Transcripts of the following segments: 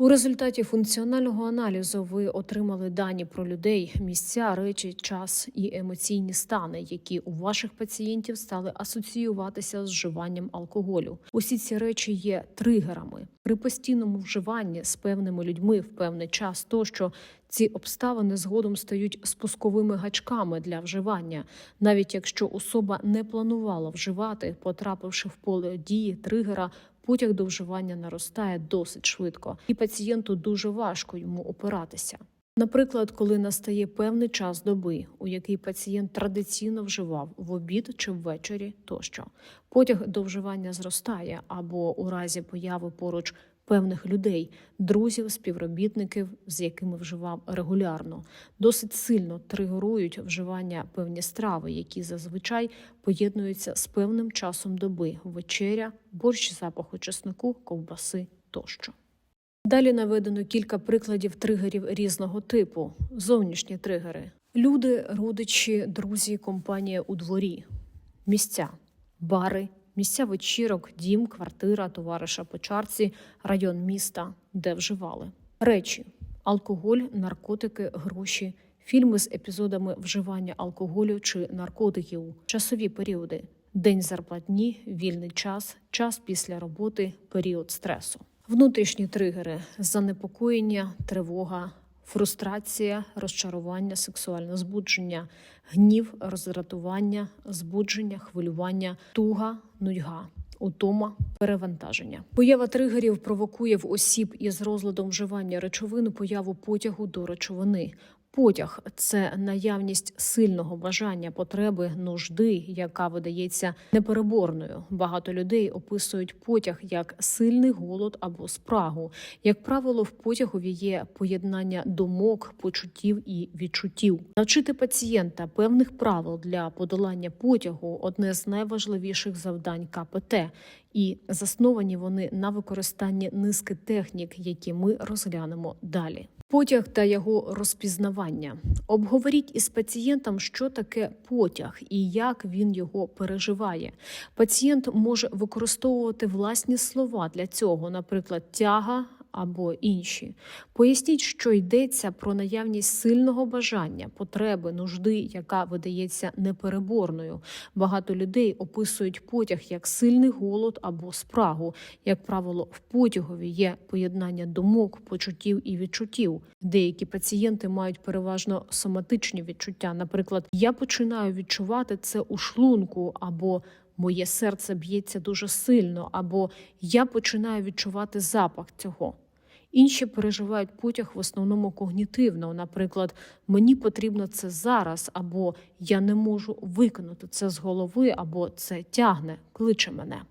У результаті функціонального аналізу ви отримали дані про людей, місця, речі, час і емоційні стани, які у ваших пацієнтів стали асоціюватися з вживанням алкоголю. Усі ці речі є тригерами при постійному вживанні з певними людьми в певний час. Тощо ці обставини згодом стають спусковими гачками для вживання, навіть якщо особа не планувала вживати, потрапивши в поле дії тригера. Потяг до вживання наростає досить швидко, і пацієнту дуже важко йому опиратися. Наприклад, коли настає певний час доби, у який пацієнт традиційно вживав в обід чи ввечері тощо, потяг до вживання зростає або у разі появи поруч певних людей, друзів, співробітників, з якими вживав регулярно, досить сильно тригерують вживання певні страви, які зазвичай поєднуються з певним часом доби вечеря, борщ запаху чеснику, ковбаси тощо. Далі наведено кілька прикладів тригерів різного типу: зовнішні тригери, люди, родичі, друзі, компанія у дворі, місця, бари, місця вечірок, дім, квартира, товариша по чарці, район міста, де вживали, речі, алкоголь, наркотики, гроші. Фільми з епізодами вживання алкоголю чи наркотиків, часові періоди, день зарплатні, вільний час, час після роботи, період стресу. Внутрішні тригери. Занепокоєння, тривога, фрустрація, розчарування, сексуальне збудження, гнів, роздратування, збудження, хвилювання, туга, нудьга. Утома, перевантаження. Поява тригерів провокує в осіб із розладом вживання речовин появу потягу до речовини. Потяг це наявність сильного бажання, потреби, нужди, яка видається непереборною. Багато людей описують потяг як сильний голод або спрагу. Як правило, в потягові є поєднання думок, почуттів і відчуттів. Навчити пацієнта певних правил для подолання потягу одне з найважливіших завдань КПТ. І засновані вони на використанні низки технік, які ми розглянемо далі. Потяг та його розпізнавання. Обговоріть із пацієнтом, що таке потяг і як він його переживає. Пацієнт може використовувати власні слова для цього, наприклад, тяга. Або інші поясніть, що йдеться про наявність сильного бажання, потреби, нужди, яка видається непереборною. Багато людей описують потяг як сильний голод або спрагу. Як правило, в потягові є поєднання думок, почуттів і відчуттів. Деякі пацієнти мають переважно соматичні відчуття. Наприклад, я починаю відчувати це у шлунку або Моє серце б'ється дуже сильно, або я починаю відчувати запах цього. Інші переживають потяг в основному когнітивно. Наприклад, мені потрібно це зараз, або я не можу виконати це з голови, або це тягне, кличе мене.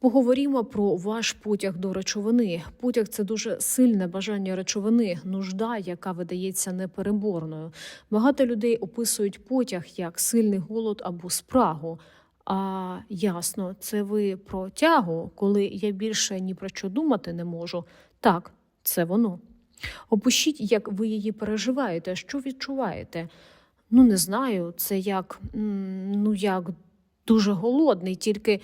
Поговоримо про ваш потяг до речовини. Потяг це дуже сильне бажання речовини, нужда, яка видається непереборною. Багато людей описують потяг як сильний голод або спрагу. А ясно, це ви про тягу, коли я більше ні про що думати не можу. Так, це воно. Опишіть, як ви її переживаєте, що відчуваєте. Ну, не знаю, це як ну, як дуже голодний, тільки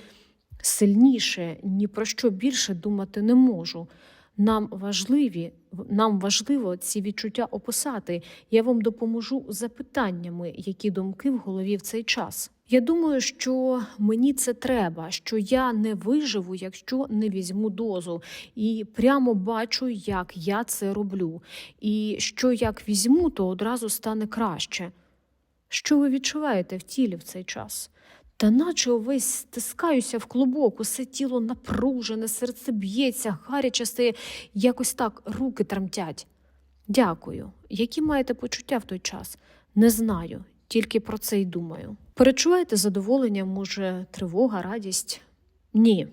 сильніше, ні про що більше думати не можу. Нам важливі, нам важливо ці відчуття описати. Я вам допоможу запитаннями, які думки в голові в цей час. Я думаю, що мені це треба, що я не виживу, якщо не візьму дозу, і прямо бачу, як я це роблю. І що як візьму, то одразу стане краще. Що ви відчуваєте в тілі в цей час? Та наче увесь стискаюся в клубок, усе тіло напружене, серце б'ється, гаряче стає, якось так руки тремтять. Дякую. Які маєте почуття в той час? Не знаю, тільки про це й думаю. Перечуваєте задоволення, може, тривога, радість? Ні.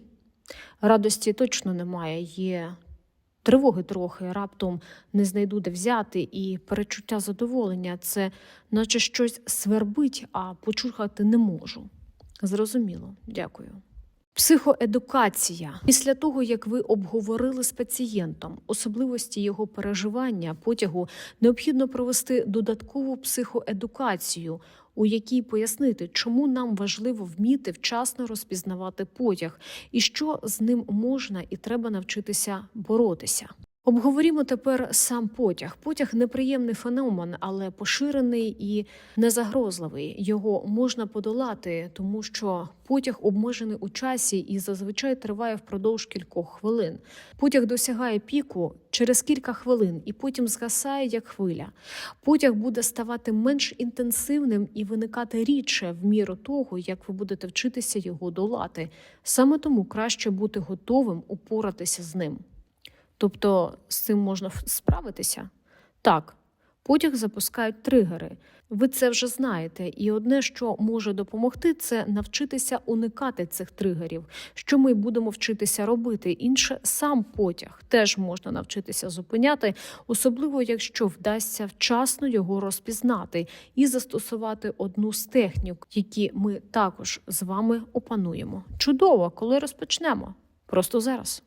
Радості точно немає. Є тривоги трохи, раптом не знайду де взяти, і перечуття задоволення це наче щось свербить, а почухати не можу. Зрозуміло, дякую. Психоедукація після того, як ви обговорили з пацієнтом особливості його переживання потягу, необхідно провести додаткову психоедукацію, у якій пояснити, чому нам важливо вміти вчасно розпізнавати потяг і що з ним можна і треба навчитися боротися. Обговорімо тепер сам потяг. Потяг неприємний феномен, але поширений і незагрозливий. Його можна подолати, тому що потяг обмежений у часі і зазвичай триває впродовж кількох хвилин. Потяг досягає піку через кілька хвилин і потім згасає як хвиля. Потяг буде ставати менш інтенсивним і виникати рідше в міру того, як ви будете вчитися його долати. Саме тому краще бути готовим упоратися з ним. Тобто з цим можна справитися? Так, потяг запускають тригери. Ви це вже знаєте, і одне, що може допомогти, це навчитися уникати цих тригерів. Що ми будемо вчитися робити? Інше сам потяг теж можна навчитися зупиняти, особливо якщо вдасться вчасно його розпізнати і застосувати одну з технік, які ми також з вами опануємо. Чудово, коли розпочнемо. Просто зараз.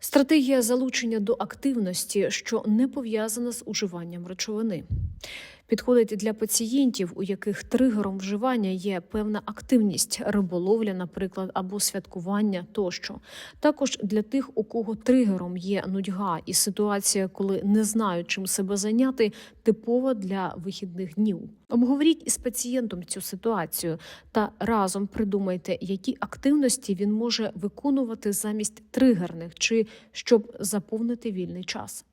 Стратегія залучення до активності, що не пов'язана з уживанням речовини. Підходить для пацієнтів, у яких тригером вживання є певна активність, риболовля, наприклад, або святкування тощо. Також для тих, у кого тригером є нудьга і ситуація, коли не знають, чим себе зайняти, типова для вихідних днів. Обговоріть із пацієнтом цю ситуацію та разом придумайте, які активності він може виконувати замість тригерних, чи щоб заповнити вільний час.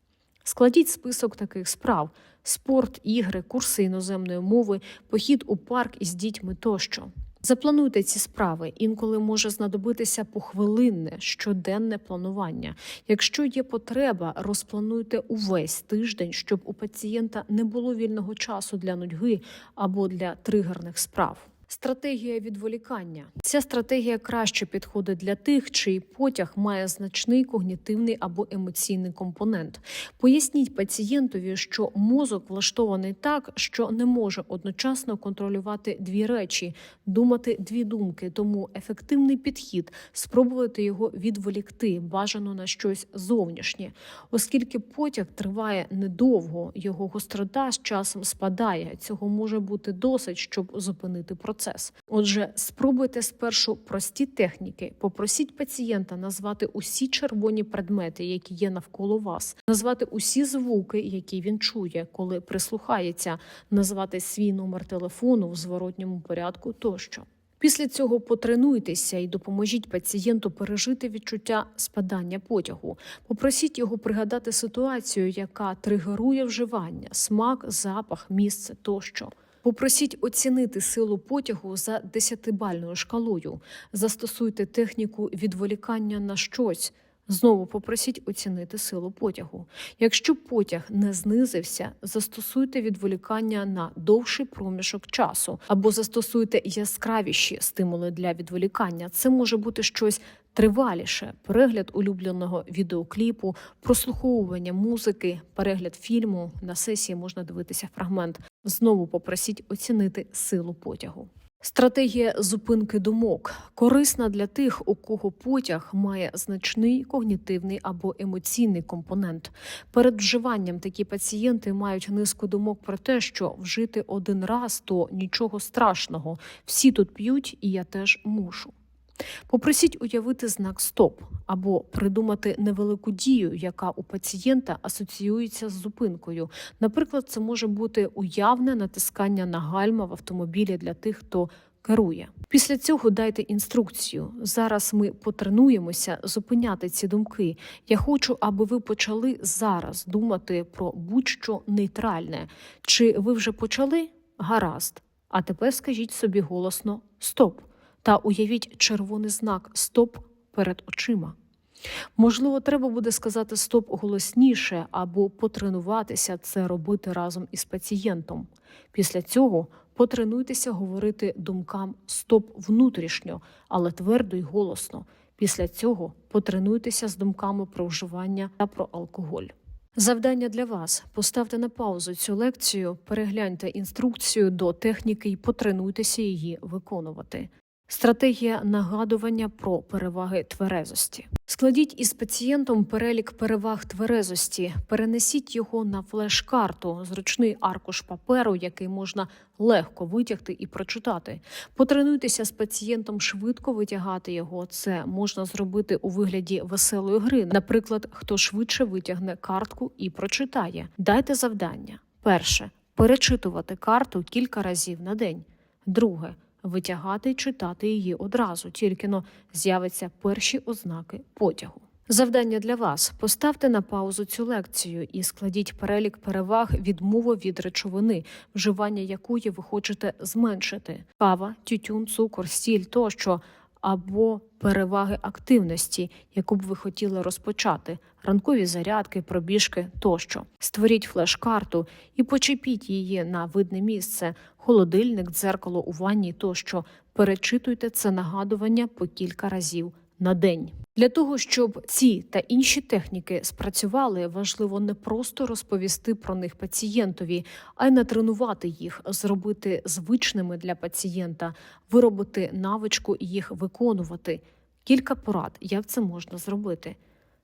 Складіть список таких справ: спорт, ігри, курси іноземної мови, похід у парк із дітьми тощо. Заплануйте ці справи. Інколи може знадобитися похвилинне щоденне планування. Якщо є потреба, розплануйте увесь тиждень, щоб у пацієнта не було вільного часу для нудьги або для тригерних справ. Стратегія відволікання. Ця стратегія краще підходить для тих, чий потяг має значний когнітивний або емоційний компонент. Поясніть пацієнтові, що мозок влаштований так, що не може одночасно контролювати дві речі, думати дві думки. Тому ефективний підхід спробувати його відволікти, бажано на щось зовнішнє, оскільки потяг триває недовго, його гострота з часом спадає. Цього може бути досить, щоб зупинити процес. Отже, спробуйте спершу прості техніки. Попросіть пацієнта назвати усі червоні предмети, які є навколо вас, назвати усі звуки, які він чує, коли прислухається, назвати свій номер телефону в зворотньому порядку тощо. Після цього потренуйтеся і допоможіть пацієнту пережити відчуття спадання потягу. Попросіть його пригадати ситуацію, яка тригерує вживання, смак, запах, місце тощо. Попросіть оцінити силу потягу за десятибальною шкалою. Застосуйте техніку відволікання на щось. Знову попросіть оцінити силу потягу. Якщо потяг не знизився, застосуйте відволікання на довший проміжок часу або застосуйте яскравіші стимули для відволікання. Це може бути щось триваліше: перегляд улюбленого відеокліпу, прослуховування музики, перегляд фільму. На сесії можна дивитися фрагмент. Знову попросіть оцінити силу потягу. Стратегія зупинки думок корисна для тих, у кого потяг має значний когнітивний або емоційний компонент. Перед вживанням такі пацієнти мають низку думок про те, що вжити один раз то нічого страшного. Всі тут п'ють, і я теж мушу. Попросіть уявити знак СТОП або придумати невелику дію, яка у пацієнта асоціюється з зупинкою. Наприклад, це може бути уявне натискання на гальма в автомобілі для тих, хто керує. Після цього дайте інструкцію. Зараз ми потренуємося зупиняти ці думки. Я хочу, аби ви почали зараз думати про будь-що нейтральне. Чи ви вже почали? Гаразд. А тепер скажіть собі голосно Стоп та уявіть червоний знак Стоп перед очима. Можливо, треба буде сказати стоп голосніше або потренуватися це робити разом із пацієнтом. Після цього потренуйтеся говорити думкам стоп внутрішньо, але твердо й голосно. Після цього потренуйтеся з думками про вживання та про алкоголь. Завдання для вас: поставте на паузу цю лекцію, перегляньте інструкцію до техніки і потренуйтеся її виконувати. Стратегія нагадування про переваги тверезості. Складіть із пацієнтом перелік переваг тверезості, перенесіть його на флеш-карту, зручний аркуш паперу, який можна легко витягти і прочитати. Потренуйтеся з пацієнтом швидко витягати його. Це можна зробити у вигляді веселої гри. Наприклад, хто швидше витягне картку і прочитає. Дайте завдання. Перше перечитувати карту кілька разів на день. Друге витягати й читати її одразу, тільки но з'являться перші ознаки потягу. Завдання для вас: поставте на паузу цю лекцію і складіть перелік переваг відмови від речовини, вживання якої ви хочете зменшити: кава, тютюн, цукор, сіль тощо. Або переваги активності, яку б ви хотіли розпочати, ранкові зарядки, пробіжки тощо. Створіть флеш-карту і почепіть її на видне місце, холодильник, дзеркало у ванні тощо. Перечитуйте це нагадування по кілька разів на день. Для того щоб ці та інші техніки спрацювали, важливо не просто розповісти про них пацієнтові, а й натренувати їх, зробити звичними для пацієнта, виробити навичку їх виконувати. Кілька порад, як це можна зробити.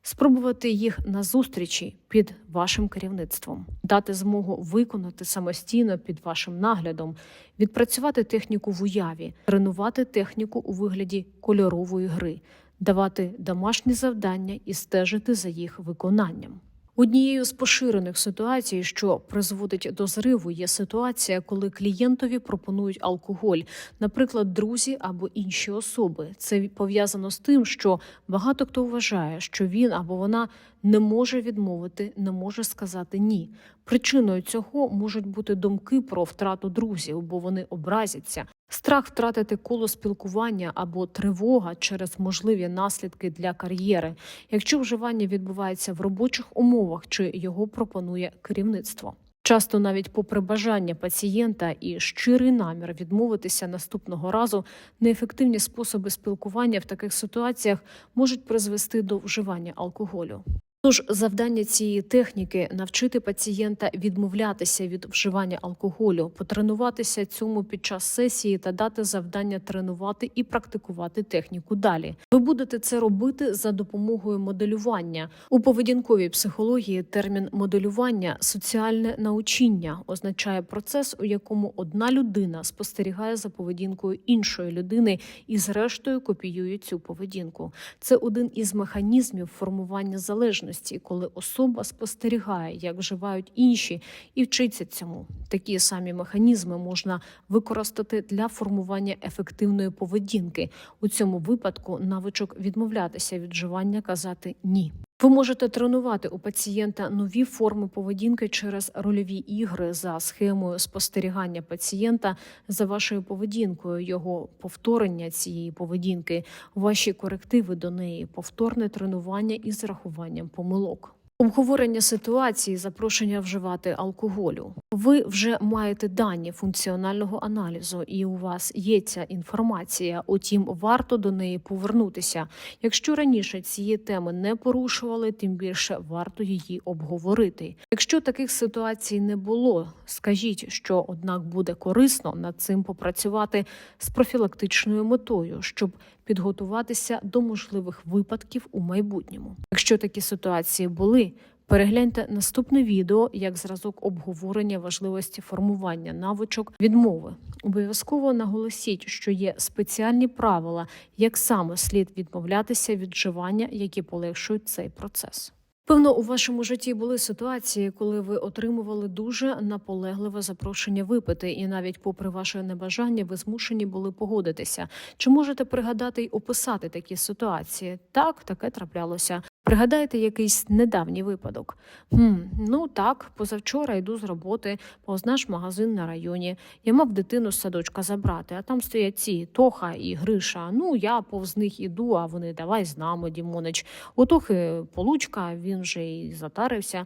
Спробувати їх на зустрічі під вашим керівництвом, дати змогу виконати самостійно під вашим наглядом, відпрацювати техніку в уяві, тренувати техніку у вигляді кольорової гри, давати домашні завдання і стежити за їх виконанням. Однією з поширених ситуацій, що призводить до зриву, є ситуація, коли клієнтові пропонують алкоголь, наприклад, друзі або інші особи. Це пов'язано з тим, що багато хто вважає, що він або вона не може відмовити, не може сказати ні. Причиною цього можуть бути думки про втрату друзів, бо вони образяться. Страх втратити коло спілкування або тривога через можливі наслідки для кар'єри, якщо вживання відбувається в робочих умовах чи його пропонує керівництво. Часто навіть попри бажання пацієнта і щирий намір відмовитися наступного разу, неефективні способи спілкування в таких ситуаціях можуть призвести до вживання алкоголю. Тож завдання цієї техніки навчити пацієнта відмовлятися від вживання алкоголю, потренуватися цьому під час сесії та дати завдання тренувати і практикувати техніку далі. Ви будете це робити за допомогою моделювання у поведінковій психології. Термін моделювання соціальне научіння означає процес, у якому одна людина спостерігає за поведінкою іншої людини і, зрештою, копіює цю поведінку. Це один із механізмів формування залежності коли особа спостерігає, як вживають інші, і вчиться цьому. Такі самі механізми можна використати для формування ефективної поведінки. У цьому випадку навичок відмовлятися від вживання, казати ні. Ви можете тренувати у пацієнта нові форми поведінки через рольові ігри за схемою спостерігання пацієнта за вашою поведінкою, його повторення цієї поведінки, ваші корективи до неї, повторне тренування із рахуванням помилок. Обговорення ситуації, запрошення вживати алкоголю. Ви вже маєте дані функціонального аналізу, і у вас є ця інформація. Утім, варто до неї повернутися. Якщо раніше цієї теми не порушували, тим більше варто її обговорити. Якщо таких ситуацій не було, скажіть, що однак буде корисно над цим попрацювати з профілактичною метою, щоб підготуватися до можливих випадків у майбутньому. Якщо такі ситуації були, перегляньте наступне відео як зразок обговорення важливості формування навичок відмови. Обов'язково наголосіть, що є спеціальні правила, як саме слід відмовлятися від вживання, які полегшують цей процес. Певно, у вашому житті були ситуації, коли ви отримували дуже наполегливе запрошення випити, і навіть попри ваше небажання, ви змушені були погодитися. Чи можете пригадати й описати такі ситуації? Так, таке траплялося. Пригадайте якийсь недавній випадок. «Хм, Ну так, позавчора йду з роботи, повз наш магазин на районі. Я мав дитину з садочка забрати, а там стоять ці Тоха і Гриша. Ну я повз них іду, а вони давай з нами, Дімонич. У Тохи получка, він вже й затарився.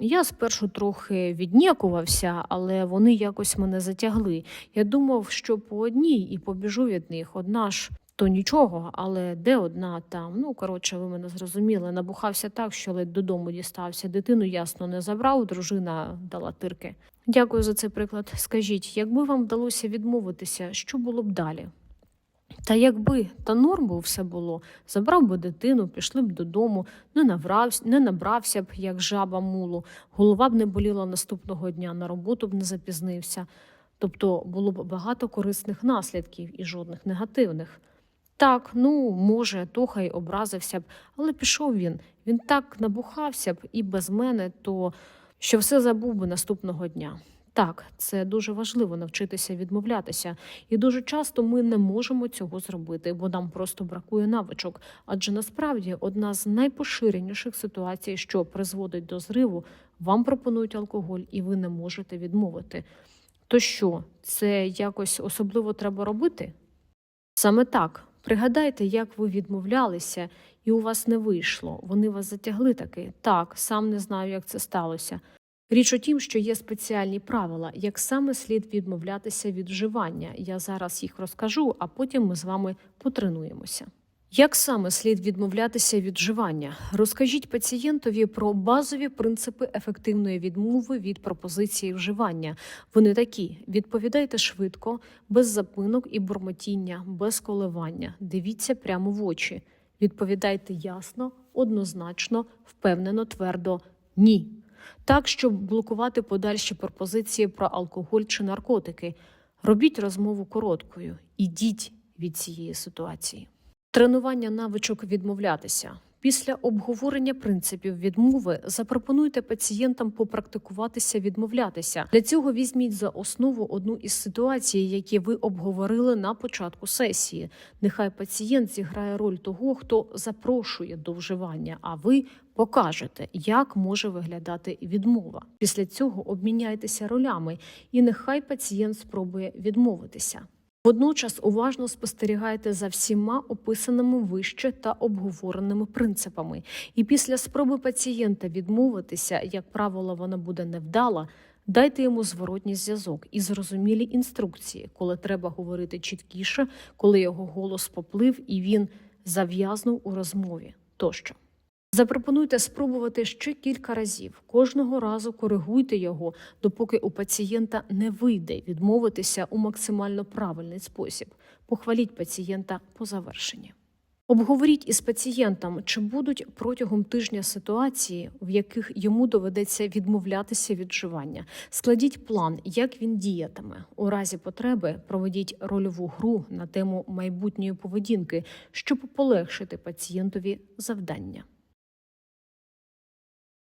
Я спершу трохи віднікувався, але вони якось мене затягли. Я думав, що по одній і побіжу від них. Одна ж то нічого, але де одна там. Ну коротше, ви мене зрозуміли. Набухався так, що ледь додому дістався. Дитину ясно не забрав, дружина дала тирки. Дякую за цей приклад. Скажіть, якби вам вдалося відмовитися, що було б далі? Та якби та норм би все було, забрав би дитину, пішли б додому, не набрався, не набрався б, як жаба мулу, голова б не боліла наступного дня, на роботу б не запізнився. Тобто було б багато корисних наслідків і жодних негативних. Так, ну, може, то хай образився б, але пішов він. Він так набухався б і без мене, то що все забув би наступного дня. Так, це дуже важливо навчитися відмовлятися, і дуже часто ми не можемо цього зробити, бо нам просто бракує навичок. Адже насправді одна з найпоширеніших ситуацій, що призводить до зриву, вам пропонують алкоголь, і ви не можете відмовити. То що, це якось особливо треба робити? Саме так. Пригадайте, як ви відмовлялися, і у вас не вийшло. Вони вас затягли таки. Так, сам не знаю, як це сталося. Річ у тім, що є спеціальні правила, як саме слід відмовлятися від вживання. Я зараз їх розкажу, а потім ми з вами потренуємося. Як саме слід відмовлятися від вживання? Розкажіть пацієнтові про базові принципи ефективної відмови від пропозиції вживання. Вони такі: відповідайте швидко, без запинок і бурмотіння, без коливання. Дивіться прямо в очі. Відповідайте ясно, однозначно, впевнено, твердо ні. Так, щоб блокувати подальші пропозиції про алкоголь чи наркотики. Робіть розмову короткою. Ідіть від цієї ситуації. Тренування навичок відмовлятися. Після обговорення принципів відмови запропонуйте пацієнтам попрактикуватися відмовлятися. Для цього візьміть за основу одну із ситуацій, які ви обговорили на початку сесії. Нехай пацієнт зіграє роль того, хто запрошує до вживання, а ви покажете, як може виглядати відмова. Після цього обміняйтеся ролями, і нехай пацієнт спробує відмовитися. Водночас уважно спостерігайте за всіма описаними вище та обговореними принципами. І після спроби пацієнта відмовитися, як правило, вона буде невдала. Дайте йому зворотній зв'язок і зрозумілі інструкції, коли треба говорити чіткіше, коли його голос поплив і він зав'язнув у розмові тощо. Запропонуйте спробувати ще кілька разів. Кожного разу коригуйте його, допоки у пацієнта не вийде відмовитися у максимально правильний спосіб. Похваліть пацієнта по завершенні. Обговоріть із пацієнтом, чи будуть протягом тижня ситуації, в яких йому доведеться відмовлятися від вживання. Складіть план, як він діятиме. У разі потреби проведіть рольову гру на тему майбутньої поведінки, щоб полегшити пацієнтові завдання.